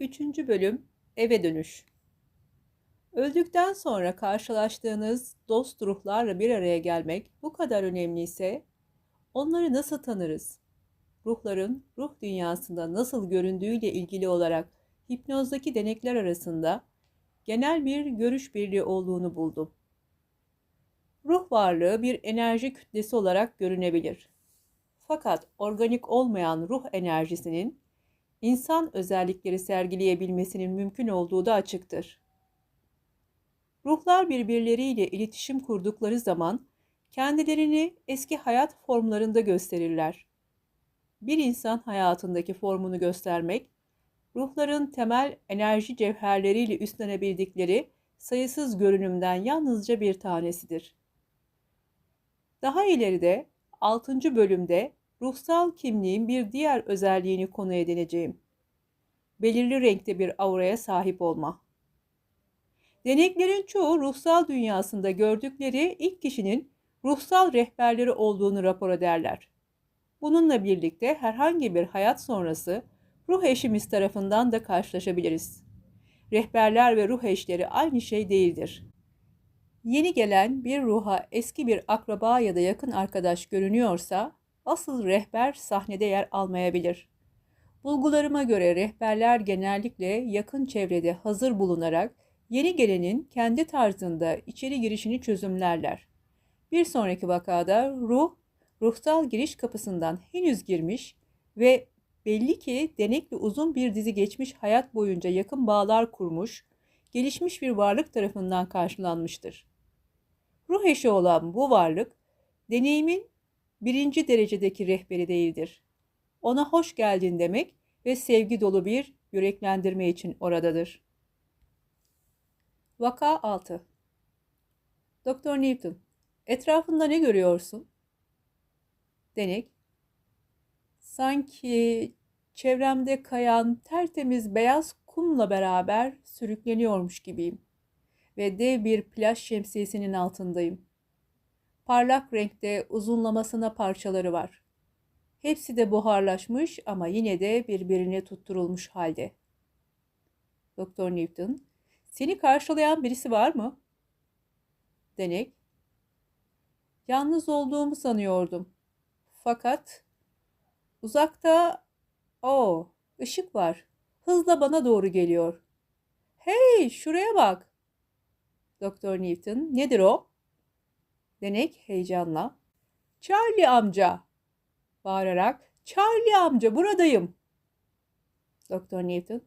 Üçüncü bölüm Eve Dönüş Öldükten sonra karşılaştığınız dost ruhlarla bir araya gelmek bu kadar önemliyse onları nasıl tanırız? Ruhların ruh dünyasında nasıl göründüğüyle ilgili olarak hipnozdaki denekler arasında genel bir görüş birliği olduğunu buldum. Ruh varlığı bir enerji kütlesi olarak görünebilir. Fakat organik olmayan ruh enerjisinin insan özellikleri sergileyebilmesinin mümkün olduğu da açıktır. Ruhlar birbirleriyle iletişim kurdukları zaman kendilerini eski hayat formlarında gösterirler. Bir insan hayatındaki formunu göstermek, ruhların temel enerji cevherleriyle üstlenebildikleri sayısız görünümden yalnızca bir tanesidir. Daha ileride 6. bölümde ruhsal kimliğin bir diğer özelliğini konu edineceğim. Belirli renkte bir auraya sahip olma. Deneklerin çoğu ruhsal dünyasında gördükleri ilk kişinin ruhsal rehberleri olduğunu rapor ederler. Bununla birlikte herhangi bir hayat sonrası ruh eşimiz tarafından da karşılaşabiliriz. Rehberler ve ruh eşleri aynı şey değildir. Yeni gelen bir ruha eski bir akraba ya da yakın arkadaş görünüyorsa asıl rehber sahnede yer almayabilir. Bulgularıma göre rehberler genellikle yakın çevrede hazır bulunarak yeni gelenin kendi tarzında içeri girişini çözümlerler. Bir sonraki vakada ruh, ruhsal giriş kapısından henüz girmiş ve belli ki denekli uzun bir dizi geçmiş hayat boyunca yakın bağlar kurmuş, gelişmiş bir varlık tarafından karşılanmıştır. Ruh eşi olan bu varlık, deneyimin birinci derecedeki rehberi değildir. Ona hoş geldin demek ve sevgi dolu bir yüreklendirme için oradadır. Vaka 6 Doktor Newton, etrafında ne görüyorsun? Denek, sanki çevremde kayan tertemiz beyaz kumla beraber sürükleniyormuş gibiyim ve dev bir plaj şemsiyesinin altındayım. Parlak renkte uzunlamasına parçaları var. Hepsi de buharlaşmış ama yine de birbirine tutturulmuş halde. Doktor Newton, seni karşılayan birisi var mı? Denek, yalnız olduğumu sanıyordum. Fakat uzakta, o ışık var. Hızla bana doğru geliyor. Hey, şuraya bak. Doktor Newton, nedir o? Denek heyecanla. Charlie amca! Bağırarak, Charlie amca buradayım. Doktor Newton,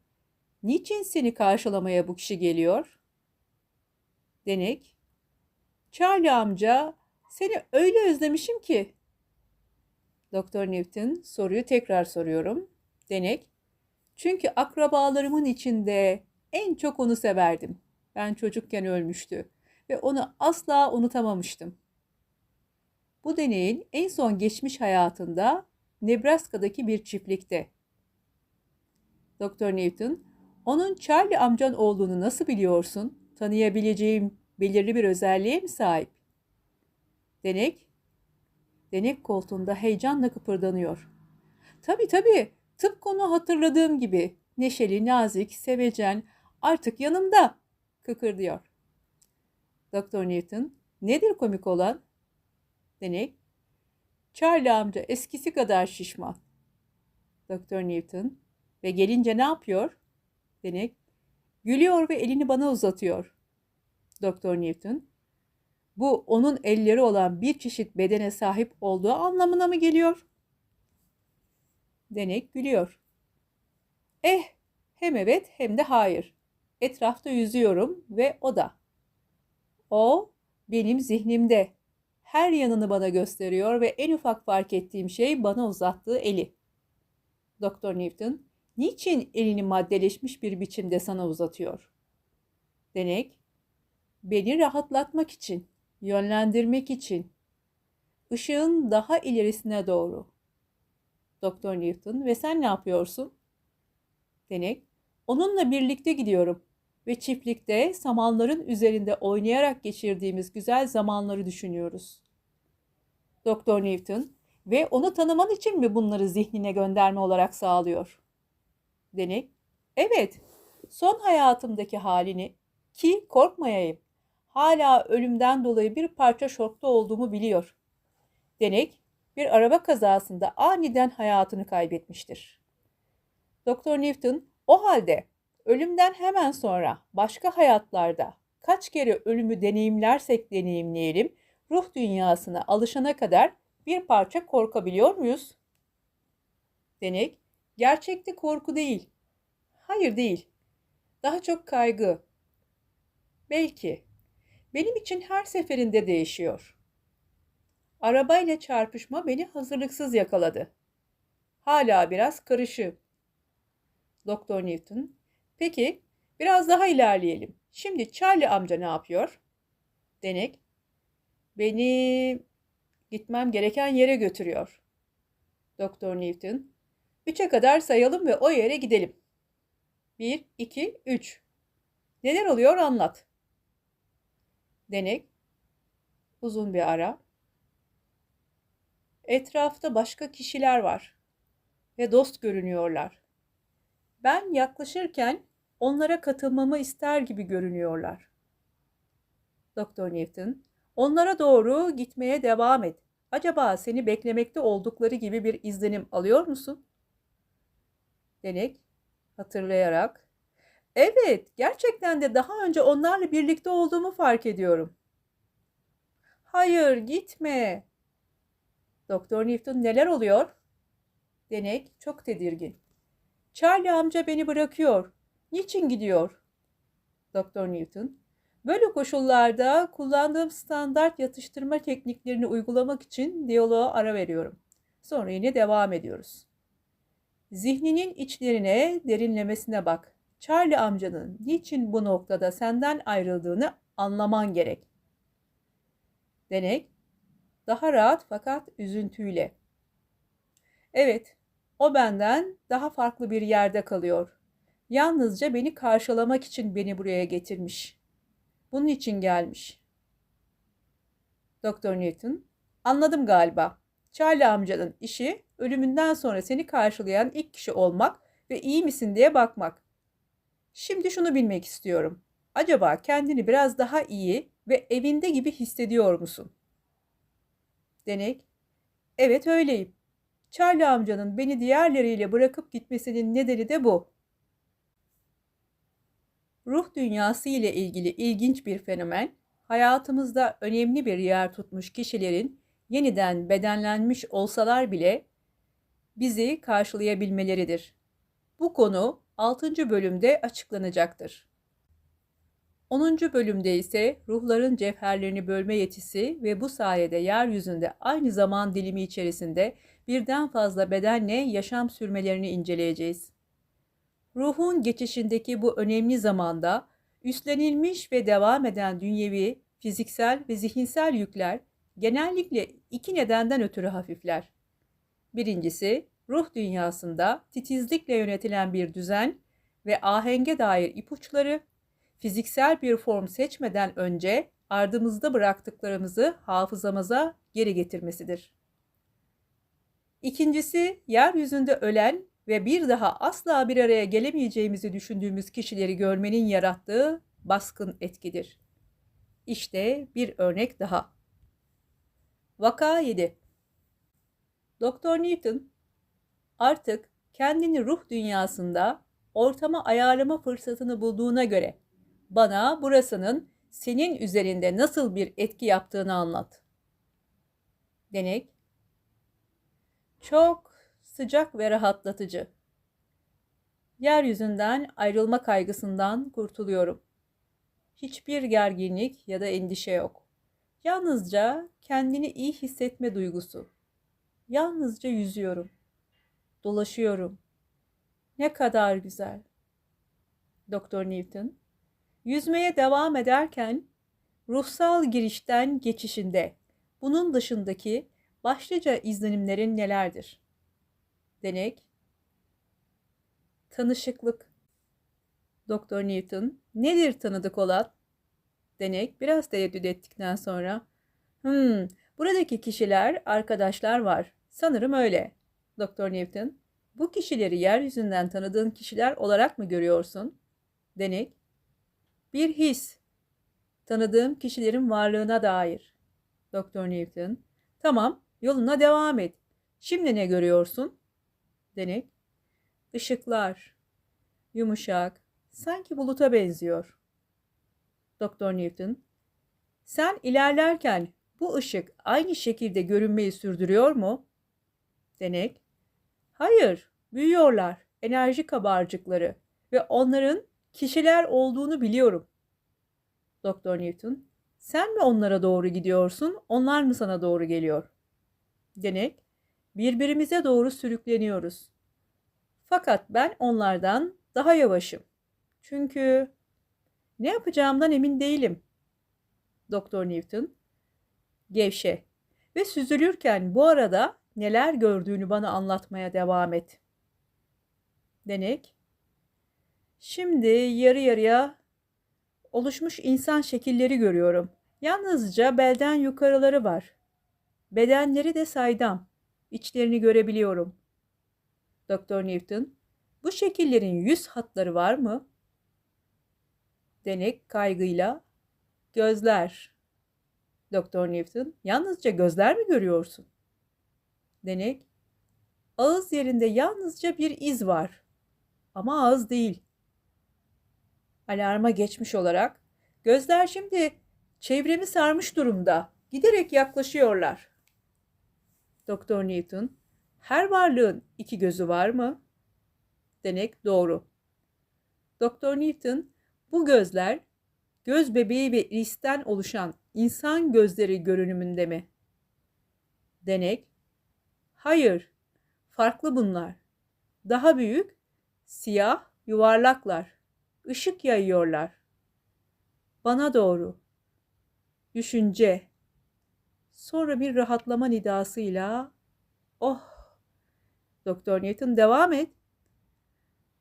niçin seni karşılamaya bu kişi geliyor? Denek, Charlie amca seni öyle özlemişim ki. Doktor Newton soruyu tekrar soruyorum. Denek, çünkü akrabalarımın içinde en çok onu severdim. Ben çocukken ölmüştü ve onu asla unutamamıştım. Bu deneyin en son geçmiş hayatında Nebraska'daki bir çiftlikte. Doktor Newton, onun Charlie amcan olduğunu nasıl biliyorsun? Tanıyabileceğim belirli bir özelliğe mi sahip? Denek, denek koltuğunda heyecanla kıpırdanıyor. Tabii tabii, tıpkı onu hatırladığım gibi. Neşeli, nazik, sevecen, artık yanımda, kıkırdıyor. Doktor Newton, nedir komik olan? Denek, Charlie amca eskisi kadar şişman. Doktor Newton, ve gelince ne yapıyor? Denek, gülüyor ve elini bana uzatıyor. Doktor Newton, bu onun elleri olan bir çeşit bedene sahip olduğu anlamına mı geliyor? Denek gülüyor. Eh, hem evet hem de hayır. Etrafta yüzüyorum ve o da. O benim zihnimde. Her yanını bana gösteriyor ve en ufak fark ettiğim şey bana uzattığı eli. Doktor Newton, niçin elini maddeleşmiş bir biçimde sana uzatıyor? Denek, beni rahatlatmak için, yönlendirmek için. Işığın daha ilerisine doğru. Doktor Newton, ve sen ne yapıyorsun? Denek, onunla birlikte gidiyorum ve çiftlikte samanların üzerinde oynayarak geçirdiğimiz güzel zamanları düşünüyoruz. Doktor Newton ve onu tanıman için mi bunları zihnine gönderme olarak sağlıyor? Denek, Evet, son hayatımdaki halini ki korkmayayım. Hala ölümden dolayı bir parça şokta olduğumu biliyor. Denek bir araba kazasında aniden hayatını kaybetmiştir. Doktor Newton o halde ölümden hemen sonra başka hayatlarda kaç kere ölümü deneyimlersek deneyimleyelim ruh dünyasına alışana kadar bir parça korkabiliyor muyuz? Denek, gerçekte korku değil. Hayır değil. Daha çok kaygı. Belki. Benim için her seferinde değişiyor. Arabayla çarpışma beni hazırlıksız yakaladı. Hala biraz karışığım. Doktor Newton, peki biraz daha ilerleyelim. Şimdi Charlie amca ne yapıyor? Denek, beni gitmem gereken yere götürüyor. Doktor Newton, üçe kadar sayalım ve o yere gidelim. Bir, iki, üç. Neler oluyor anlat. Denek, uzun bir ara. Etrafta başka kişiler var ve dost görünüyorlar. Ben yaklaşırken onlara katılmamı ister gibi görünüyorlar. Doktor Newton, onlara doğru gitmeye devam et. Acaba seni beklemekte oldukları gibi bir izlenim alıyor musun? Denek, hatırlayarak, evet, gerçekten de daha önce onlarla birlikte olduğumu fark ediyorum. Hayır, gitme. Doktor Newton neler oluyor? Denek çok tedirgin. Charlie amca beni bırakıyor. Niçin gidiyor? Doktor Newton, böyle koşullarda kullandığım standart yatıştırma tekniklerini uygulamak için diyaloğa ara veriyorum. Sonra yine devam ediyoruz. Zihninin içlerine derinlemesine bak. Charlie amcanın niçin bu noktada senden ayrıldığını anlaman gerek. Denek, daha rahat fakat üzüntüyle. Evet, o benden daha farklı bir yerde kalıyor. Yalnızca beni karşılamak için beni buraya getirmiş. Bunun için gelmiş. Doktor Newton, anladım galiba. Charlie amcanın işi ölümünden sonra seni karşılayan ilk kişi olmak ve iyi misin diye bakmak. Şimdi şunu bilmek istiyorum. Acaba kendini biraz daha iyi ve evinde gibi hissediyor musun? Denek, evet öyleyim. Charlie amcanın beni diğerleriyle bırakıp gitmesinin nedeni de bu. Ruh dünyası ile ilgili ilginç bir fenomen, hayatımızda önemli bir yer tutmuş kişilerin yeniden bedenlenmiş olsalar bile bizi karşılayabilmeleridir. Bu konu 6. bölümde açıklanacaktır. 10. bölümde ise ruhların cevherlerini bölme yetisi ve bu sayede yeryüzünde aynı zaman dilimi içerisinde birden fazla bedenle yaşam sürmelerini inceleyeceğiz. Ruhun geçişindeki bu önemli zamanda üstlenilmiş ve devam eden dünyevi, fiziksel ve zihinsel yükler genellikle iki nedenden ötürü hafifler. Birincisi, ruh dünyasında titizlikle yönetilen bir düzen ve ahenge dair ipuçları fiziksel bir form seçmeden önce ardımızda bıraktıklarımızı hafızamıza geri getirmesidir. İkincisi, yeryüzünde ölen ve bir daha asla bir araya gelemeyeceğimizi düşündüğümüz kişileri görmenin yarattığı baskın etkidir. İşte bir örnek daha. Vaka 7 Doktor Newton artık kendini ruh dünyasında ortama ayarlama fırsatını bulduğuna göre bana burasının senin üzerinde nasıl bir etki yaptığını anlat. Denek Çok sıcak ve rahatlatıcı. Yeryüzünden ayrılma kaygısından kurtuluyorum. Hiçbir gerginlik ya da endişe yok. Yalnızca kendini iyi hissetme duygusu. Yalnızca yüzüyorum. Dolaşıyorum. Ne kadar güzel. Doktor Newton Yüzmeye devam ederken ruhsal girişten geçişinde bunun dışındaki başlıca izlenimlerin nelerdir? Denek Tanışıklık Doktor Newton nedir tanıdık olan? Denek biraz tereddüt ettikten sonra Hmm, buradaki kişiler arkadaşlar var. Sanırım öyle. Doktor Newton Bu kişileri yeryüzünden tanıdığın kişiler olarak mı görüyorsun? Denek. Bir his. Tanıdığım kişilerin varlığına dair. Doktor Newton. Tamam, yoluna devam et. Şimdi ne görüyorsun? Denek. Işıklar. Yumuşak. Sanki buluta benziyor. Doktor Newton. Sen ilerlerken bu ışık aynı şekilde görünmeyi sürdürüyor mu? Denek. Hayır, büyüyorlar. Enerji kabarcıkları ve onların kişiler olduğunu biliyorum. Doktor Newton. Sen mi onlara doğru gidiyorsun, onlar mı sana doğru geliyor? Denek. Birbirimize doğru sürükleniyoruz. Fakat ben onlardan daha yavaşım. Çünkü ne yapacağımdan emin değilim. Doktor Newton. Gevşe ve süzülürken bu arada neler gördüğünü bana anlatmaya devam et. Denek. Şimdi yarı yarıya oluşmuş insan şekilleri görüyorum. Yalnızca belden yukarıları var. Bedenleri de saydam. İçlerini görebiliyorum. Doktor Newton, bu şekillerin yüz hatları var mı? Denek kaygıyla, gözler. Doktor Newton, yalnızca gözler mi görüyorsun? Denek, ağız yerinde yalnızca bir iz var. Ama ağız değil. Alarma geçmiş olarak, gözler şimdi çevremi sarmış durumda. Giderek yaklaşıyorlar. Doktor Newton, her varlığın iki gözü var mı? Denek doğru. Doktor Newton, bu gözler göz bebeği ve iristen oluşan insan gözleri görünümünde mi? Denek, hayır, farklı bunlar. Daha büyük, siyah, yuvarlaklar, ışık yayıyorlar. Bana doğru. Düşünce. Sonra bir rahatlama nidasıyla, oh Doktor Newton devam et.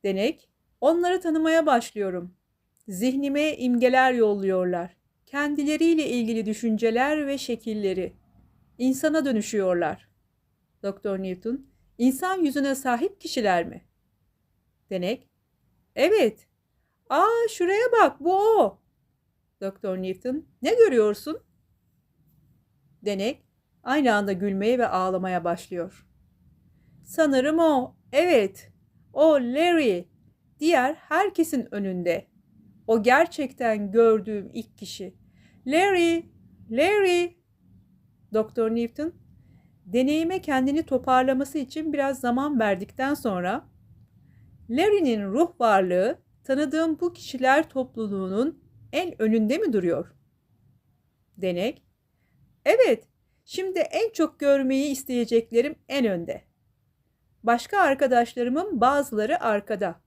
Denek, onları tanımaya başlıyorum. Zihnime imgeler yolluyorlar. Kendileriyle ilgili düşünceler ve şekilleri. İnsana dönüşüyorlar. Doktor Newton, insan yüzüne sahip kişiler mi? Denek, evet. Aa şuraya bak bu o. Doktor Newton, ne görüyorsun? Denek, aynı anda gülmeye ve ağlamaya başlıyor. Sanırım o. Evet. O Larry. Diğer herkesin önünde. O gerçekten gördüğüm ilk kişi. Larry, Larry. Doktor Newton deneyime kendini toparlaması için biraz zaman verdikten sonra Larry'nin ruh varlığı tanıdığım bu kişiler topluluğunun en önünde mi duruyor? Denek. Evet, şimdi en çok görmeyi isteyeceklerim en önde. Başka arkadaşlarımın bazıları arkada.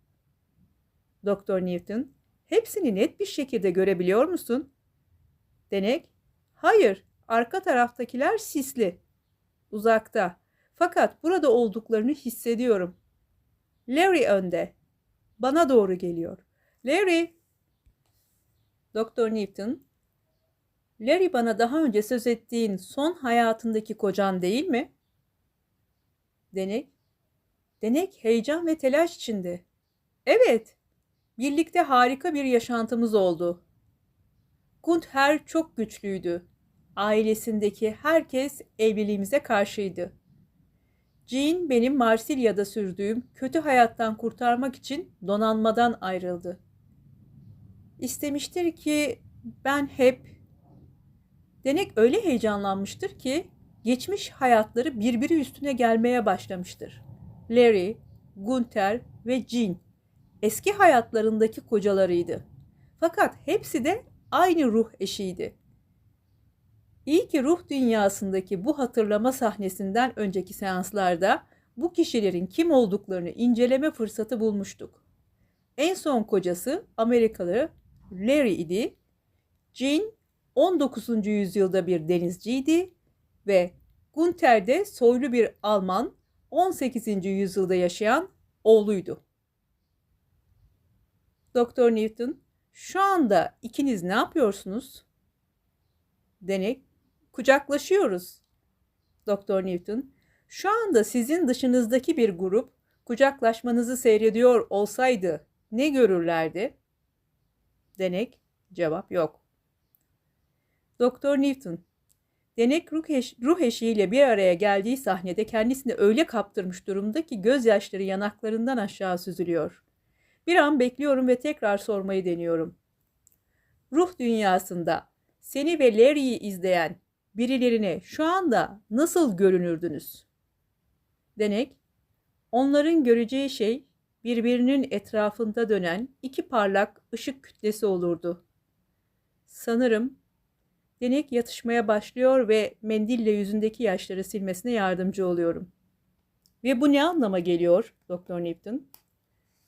Doktor Newton, hepsini net bir şekilde görebiliyor musun? Denek, hayır, arka taraftakiler sisli. Uzakta. Fakat burada olduklarını hissediyorum. Larry önde. Bana doğru geliyor. Larry! Doktor Newton, Larry bana daha önce söz ettiğin son hayatındaki kocan değil mi? Denek, Denek heyecan ve telaş içinde. Evet, birlikte harika bir yaşantımız oldu. Gunther çok güçlüydü. Ailesindeki herkes evliliğimize karşıydı. Jean benim Marsilya'da sürdüğüm kötü hayattan kurtarmak için donanmadan ayrıldı. İstemiştir ki ben hep Denek öyle heyecanlanmıştır ki geçmiş hayatları birbiri üstüne gelmeye başlamıştır. Larry, Gunther ve Jean eski hayatlarındaki kocalarıydı. Fakat hepsi de aynı ruh eşiydi. İyi ki ruh dünyasındaki bu hatırlama sahnesinden önceki seanslarda bu kişilerin kim olduklarını inceleme fırsatı bulmuştuk. En son kocası Amerikalı Larry idi. Jean 19. yüzyılda bir denizciydi ve Gunther de soylu bir Alman 18. yüzyılda yaşayan oğluydu. Doktor Newton, şu anda ikiniz ne yapıyorsunuz? Denek, kucaklaşıyoruz. Doktor Newton, şu anda sizin dışınızdaki bir grup kucaklaşmanızı seyrediyor olsaydı ne görürlerdi? Denek, cevap yok. Doktor Newton, Denek ruh, eş, ruh eşiğiyle bir araya geldiği sahnede kendisini öyle kaptırmış durumda ki gözyaşları yanaklarından aşağı süzülüyor. Bir an bekliyorum ve tekrar sormayı deniyorum. Ruh dünyasında seni ve Larry'i izleyen birilerine şu anda nasıl görünürdünüz? Denek, onların göreceği şey birbirinin etrafında dönen iki parlak ışık kütlesi olurdu. Sanırım Denek yatışmaya başlıyor ve mendille yüzündeki yaşları silmesine yardımcı oluyorum. Ve bu ne anlama geliyor Doktor Nipton?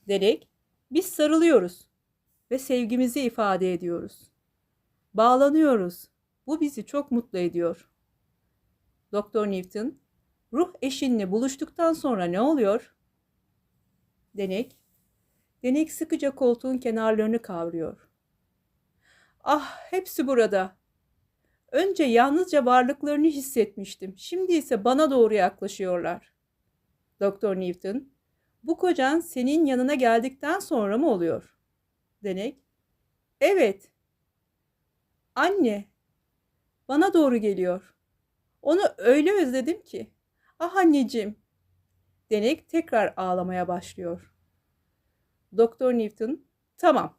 Denek, biz sarılıyoruz ve sevgimizi ifade ediyoruz. Bağlanıyoruz. Bu bizi çok mutlu ediyor. Doktor Newton, ruh eşinle buluştuktan sonra ne oluyor? Denek, denek sıkıca koltuğun kenarlarını kavruyor. Ah, hepsi burada. Önce yalnızca varlıklarını hissetmiştim. Şimdi ise bana doğru yaklaşıyorlar. Doktor Newton, bu kocan senin yanına geldikten sonra mı oluyor? Denek, evet. Anne, bana doğru geliyor. Onu öyle özledim ki. Ah anneciğim. Denek tekrar ağlamaya başlıyor. Doktor Newton, tamam.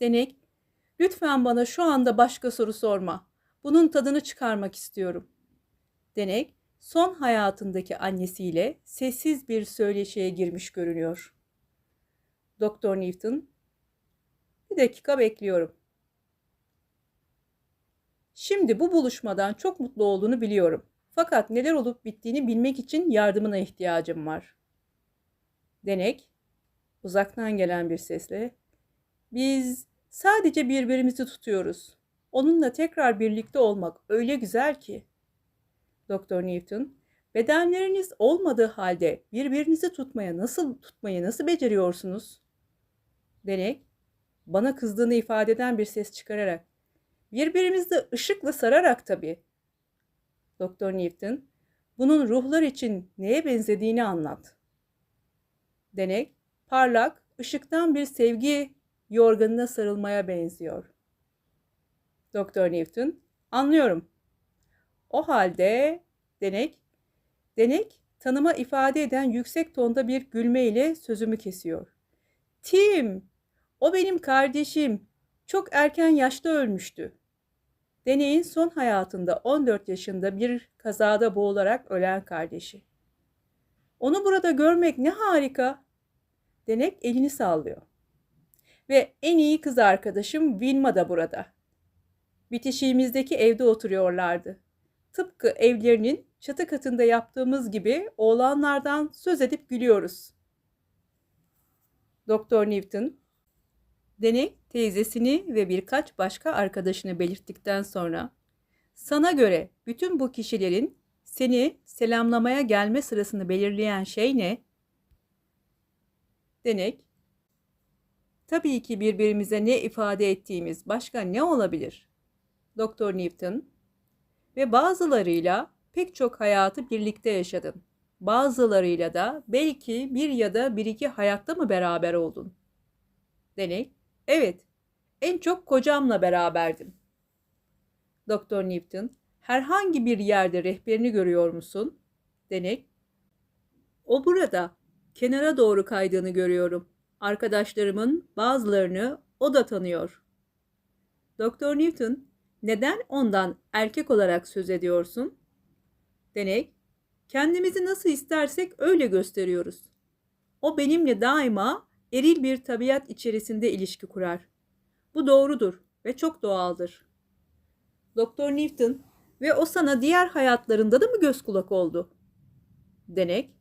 Denek, lütfen bana şu anda başka soru sorma. Bunun tadını çıkarmak istiyorum. Denek, son hayatındaki annesiyle sessiz bir söyleşiye girmiş görünüyor. Doktor Newton, bir dakika bekliyorum. Şimdi bu buluşmadan çok mutlu olduğunu biliyorum. Fakat neler olup bittiğini bilmek için yardımına ihtiyacım var. Denek, uzaktan gelen bir sesle, biz sadece birbirimizi tutuyoruz. Onunla tekrar birlikte olmak öyle güzel ki. Doktor Newton, bedenleriniz olmadığı halde birbirinizi tutmaya nasıl tutmayı nasıl beceriyorsunuz? Denek, bana kızdığını ifade eden bir ses çıkararak, Birbirimizi ışıkla sararak tabii. Doktor Newton, bunun ruhlar için neye benzediğini anlat. Denek, parlak, ışıktan bir sevgi yorganına sarılmaya benziyor. Doktor Newton, anlıyorum. O halde denek, denek tanıma ifade eden yüksek tonda bir gülmeyle sözümü kesiyor. Tim, o benim kardeşim. Çok erken yaşta ölmüştü. Deney'in son hayatında 14 yaşında bir kazada boğularak ölen kardeşi. Onu burada görmek ne harika. Denek elini sallıyor. Ve en iyi kız arkadaşım Vilma da burada. Bitişiğimizdeki evde oturuyorlardı. Tıpkı evlerinin çatı katında yaptığımız gibi oğlanlardan söz edip gülüyoruz. Doktor Newton Deney teyzesini ve birkaç başka arkadaşını belirttikten sonra sana göre bütün bu kişilerin seni selamlamaya gelme sırasını belirleyen şey ne? Denek Tabii ki birbirimize ne ifade ettiğimiz başka ne olabilir? Doktor Newton ve bazılarıyla pek çok hayatı birlikte yaşadın. Bazılarıyla da belki bir ya da bir iki hayatta mı beraber oldun? Denek Evet, en çok kocamla beraberdim. Doktor Newton, herhangi bir yerde rehberini görüyor musun? Denek, o burada, kenara doğru kaydığını görüyorum. Arkadaşlarımın bazılarını o da tanıyor. Doktor Newton, neden ondan erkek olarak söz ediyorsun? Denek, kendimizi nasıl istersek öyle gösteriyoruz. O benimle daima eril bir tabiat içerisinde ilişki kurar. Bu doğrudur ve çok doğaldır. Doktor Newton ve o sana diğer hayatlarında da mı göz kulak oldu? Denek,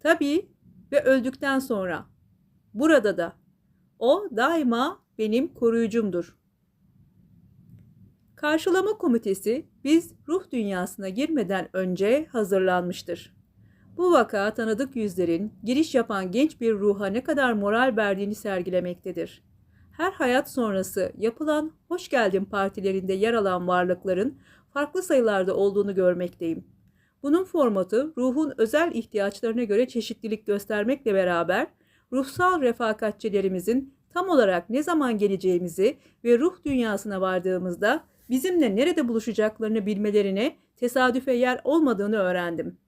tabii ve öldükten sonra. Burada da. O daima benim koruyucumdur. Karşılama komitesi biz ruh dünyasına girmeden önce hazırlanmıştır. Bu vaka tanıdık yüzlerin giriş yapan genç bir ruha ne kadar moral verdiğini sergilemektedir. Her hayat sonrası yapılan hoş geldin partilerinde yer alan varlıkların farklı sayılarda olduğunu görmekteyim. Bunun formatı ruhun özel ihtiyaçlarına göre çeşitlilik göstermekle beraber ruhsal refakatçilerimizin tam olarak ne zaman geleceğimizi ve ruh dünyasına vardığımızda bizimle nerede buluşacaklarını bilmelerine tesadüfe yer olmadığını öğrendim.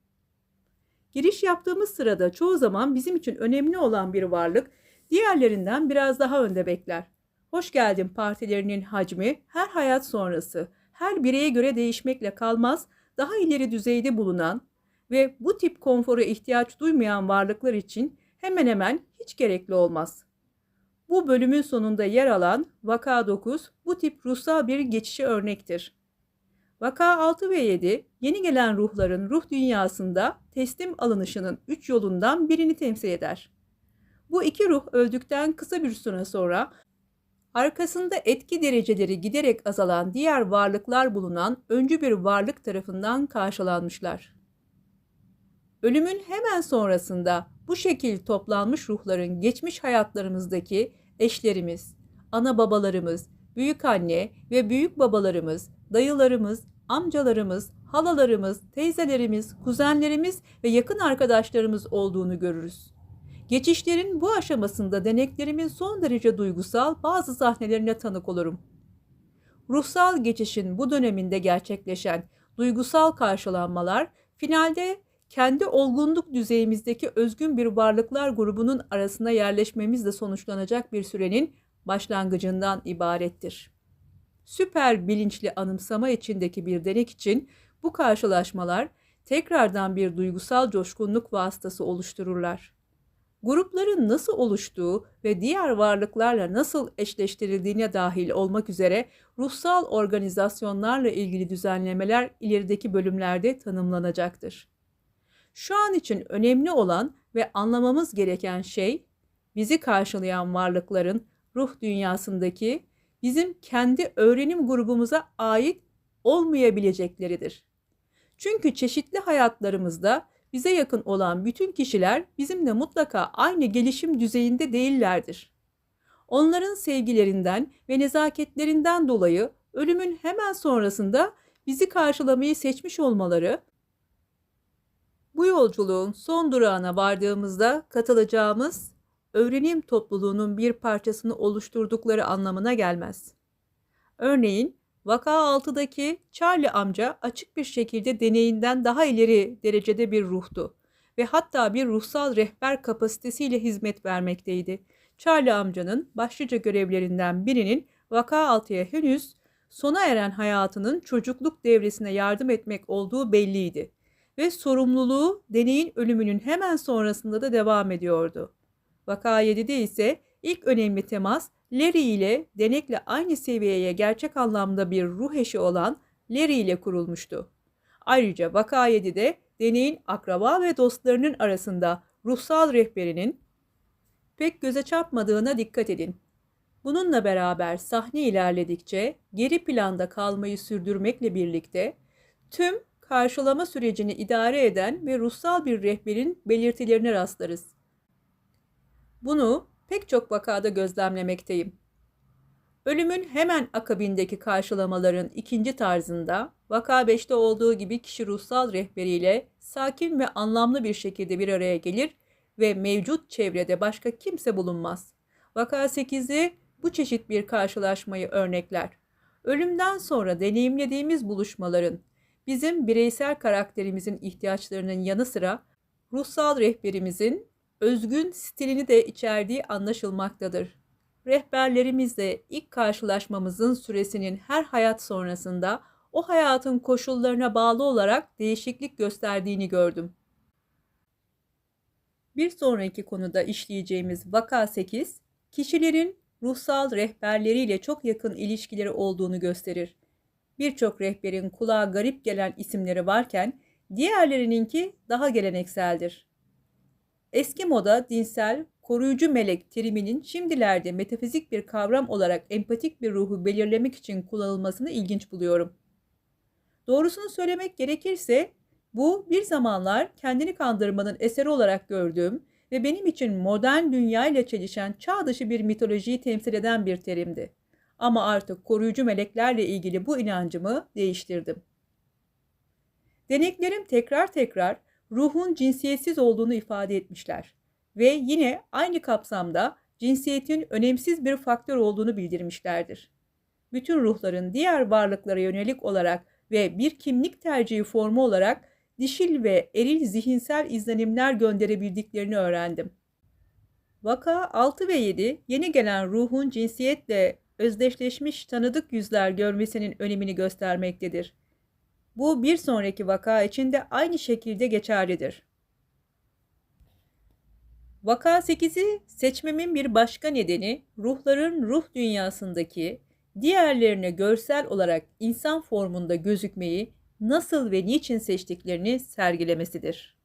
Giriş yaptığımız sırada çoğu zaman bizim için önemli olan bir varlık diğerlerinden biraz daha önde bekler. Hoş geldin partilerinin hacmi her hayat sonrası, her bireye göre değişmekle kalmaz, daha ileri düzeyde bulunan ve bu tip konfora ihtiyaç duymayan varlıklar için hemen hemen hiç gerekli olmaz. Bu bölümün sonunda yer alan vaka 9 bu tip ruhsal bir geçişe örnektir. Vaka 6 ve 7 yeni gelen ruhların ruh dünyasında teslim alınışının üç yolundan birini temsil eder. Bu iki ruh öldükten kısa bir süre sonra arkasında etki dereceleri giderek azalan diğer varlıklar bulunan öncü bir varlık tarafından karşılanmışlar. Ölümün hemen sonrasında bu şekil toplanmış ruhların geçmiş hayatlarımızdaki eşlerimiz, ana babalarımız, büyük anne ve büyük babalarımız, dayılarımız, amcalarımız, halalarımız, teyzelerimiz, kuzenlerimiz ve yakın arkadaşlarımız olduğunu görürüz. Geçişlerin bu aşamasında deneklerimin son derece duygusal bazı sahnelerine tanık olurum. Ruhsal geçişin bu döneminde gerçekleşen duygusal karşılanmalar finalde kendi olgunluk düzeyimizdeki özgün bir varlıklar grubunun arasına yerleşmemizle sonuçlanacak bir sürenin başlangıcından ibarettir. Süper bilinçli anımsama içindeki bir denek için bu karşılaşmalar tekrardan bir duygusal coşkunluk vasıtası oluştururlar. Grupların nasıl oluştuğu ve diğer varlıklarla nasıl eşleştirildiğine dahil olmak üzere ruhsal organizasyonlarla ilgili düzenlemeler ilerideki bölümlerde tanımlanacaktır. Şu an için önemli olan ve anlamamız gereken şey bizi karşılayan varlıkların ruh dünyasındaki bizim kendi öğrenim grubumuza ait olmayabilecekleridir. Çünkü çeşitli hayatlarımızda bize yakın olan bütün kişiler bizimle mutlaka aynı gelişim düzeyinde değillerdir. Onların sevgilerinden ve nezaketlerinden dolayı ölümün hemen sonrasında bizi karşılamayı seçmiş olmaları bu yolculuğun son durağına vardığımızda katılacağımız öğrenim topluluğunun bir parçasını oluşturdukları anlamına gelmez. Örneğin vaka 6'daki Charlie amca açık bir şekilde deneyinden daha ileri derecede bir ruhtu ve hatta bir ruhsal rehber kapasitesiyle hizmet vermekteydi. Charlie amcanın başlıca görevlerinden birinin vaka 6'ya henüz sona eren hayatının çocukluk devresine yardım etmek olduğu belliydi ve sorumluluğu deneyin ölümünün hemen sonrasında da devam ediyordu. Vaka 7'de ise ilk önemli temas Larry ile denekle aynı seviyeye gerçek anlamda bir ruh eşi olan Larry ile kurulmuştu. Ayrıca vaka 7'de deneyin akraba ve dostlarının arasında ruhsal rehberinin pek göze çarpmadığına dikkat edin. Bununla beraber sahne ilerledikçe geri planda kalmayı sürdürmekle birlikte tüm karşılama sürecini idare eden ve ruhsal bir rehberin belirtilerine rastlarız. Bunu pek çok vakada gözlemlemekteyim. Ölümün hemen akabindeki karşılamaların ikinci tarzında vaka 5'te olduğu gibi kişi ruhsal rehberiyle sakin ve anlamlı bir şekilde bir araya gelir ve mevcut çevrede başka kimse bulunmaz. Vaka 8'i bu çeşit bir karşılaşmayı örnekler. Ölümden sonra deneyimlediğimiz buluşmaların bizim bireysel karakterimizin ihtiyaçlarının yanı sıra ruhsal rehberimizin özgün stilini de içerdiği anlaşılmaktadır. Rehberlerimizle ilk karşılaşmamızın süresinin her hayat sonrasında o hayatın koşullarına bağlı olarak değişiklik gösterdiğini gördüm. Bir sonraki konuda işleyeceğimiz vaka 8, kişilerin ruhsal rehberleriyle çok yakın ilişkileri olduğunu gösterir. Birçok rehberin kulağa garip gelen isimleri varken diğerlerininki daha gelenekseldir. Eski moda dinsel, koruyucu melek teriminin şimdilerde metafizik bir kavram olarak empatik bir ruhu belirlemek için kullanılmasını ilginç buluyorum. Doğrusunu söylemek gerekirse bu bir zamanlar kendini kandırmanın eseri olarak gördüğüm ve benim için modern dünya ile çelişen çağ dışı bir mitolojiyi temsil eden bir terimdi. Ama artık koruyucu meleklerle ilgili bu inancımı değiştirdim. Deneklerim tekrar tekrar ruhun cinsiyetsiz olduğunu ifade etmişler ve yine aynı kapsamda cinsiyetin önemsiz bir faktör olduğunu bildirmişlerdir. Bütün ruhların diğer varlıklara yönelik olarak ve bir kimlik tercihi formu olarak dişil ve eril zihinsel izlenimler gönderebildiklerini öğrendim. Vaka 6 ve 7 yeni gelen ruhun cinsiyetle özdeşleşmiş tanıdık yüzler görmesinin önemini göstermektedir. Bu bir sonraki vaka için de aynı şekilde geçerlidir. Vaka 8'i seçmemin bir başka nedeni ruhların ruh dünyasındaki diğerlerine görsel olarak insan formunda gözükmeyi nasıl ve niçin seçtiklerini sergilemesidir.